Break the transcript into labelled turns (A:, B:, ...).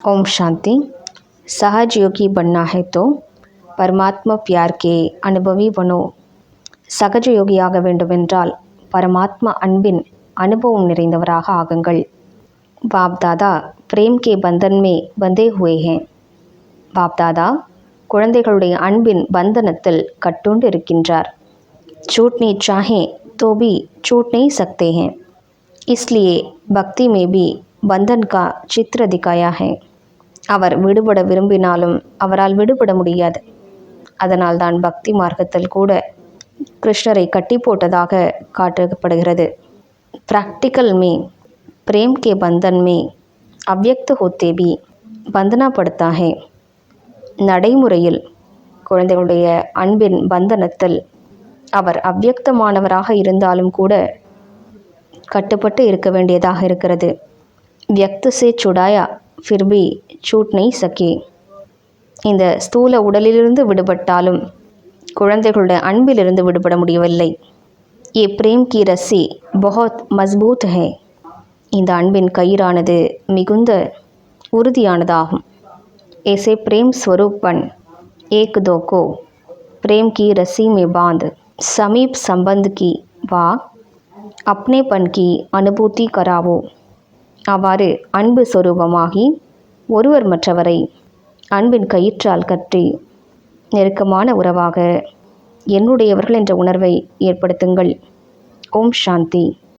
A: ओम शांति सहज योगी बनना है तो பரமாத்மா பியார் கே அனுபவி வனோ சகஜ யோகியாக வேண்டுமென்றால் பரமாத்மா அன்பின் அனுபவம் நிறைந்தவராக ஆகுங்கள் பாப் தாதா பிரேம் கே பந்தன் மே பந்தே ஹுவே ஹேன் பாப் தாதா குழந்தைகளுடைய அன்பின் பந்தனத்தில் கட்டுண்டு இருக்கின்றார் छूट नहीं चाहें तो भी छूट नहीं सकते हैं इसलिए भक्ति में भी बंधन का चित्र दिखाया है அவர் விடுபட விரும்பினாலும் அவரால் விடுபட முடியாது அதனால்தான் பக்தி மார்க்கத்தில் கூட கிருஷ்ணரை கட்டி போட்டதாக காட்டப்படுகிறது प्रैक्टिकल में प्रेम के बंधन में अव्यक्त होते भी बंधना पड़ता है நடைமுறையில் குழந்தைகளுடைய அன்பின் பந்தனத்தில் அவர் அவ்வியக்தமானவராக இருந்தாலும் கூட கட்டுப்பட்டு இருக்க வேண்டியதாக இருக்கிறது வியக்த சே சுடாயா ஃபிர்பி சூட் நெய் சக்கே இந்த ஸ்தூல உடலிலிருந்து விடுபட்டாலும் குழந்தைகளுடைய அன்பிலிருந்து விடுபட முடியவில்லை ஏ பிரேம் கி ரசி பஹத் மஸ்பூத் ஹே இந்த அன்பின் கயிறானது மிகுந்த உறுதியானதாகும் ऐसे प्रेम स्वरूपन एक दो को प्रेम की रस्सी में बांध समीप संबंध की वा अपनेपन की அனுபூதி கராவோ அவ்வாறு அன்பு சொரூபமாகி ஒருவர் மற்றவரை அன்பின் கயிற்றால் கற்றி நெருக்கமான உறவாக என்னுடையவர்கள் என்ற உணர்வை ஏற்படுத்துங்கள். ஓம் சாந்தி.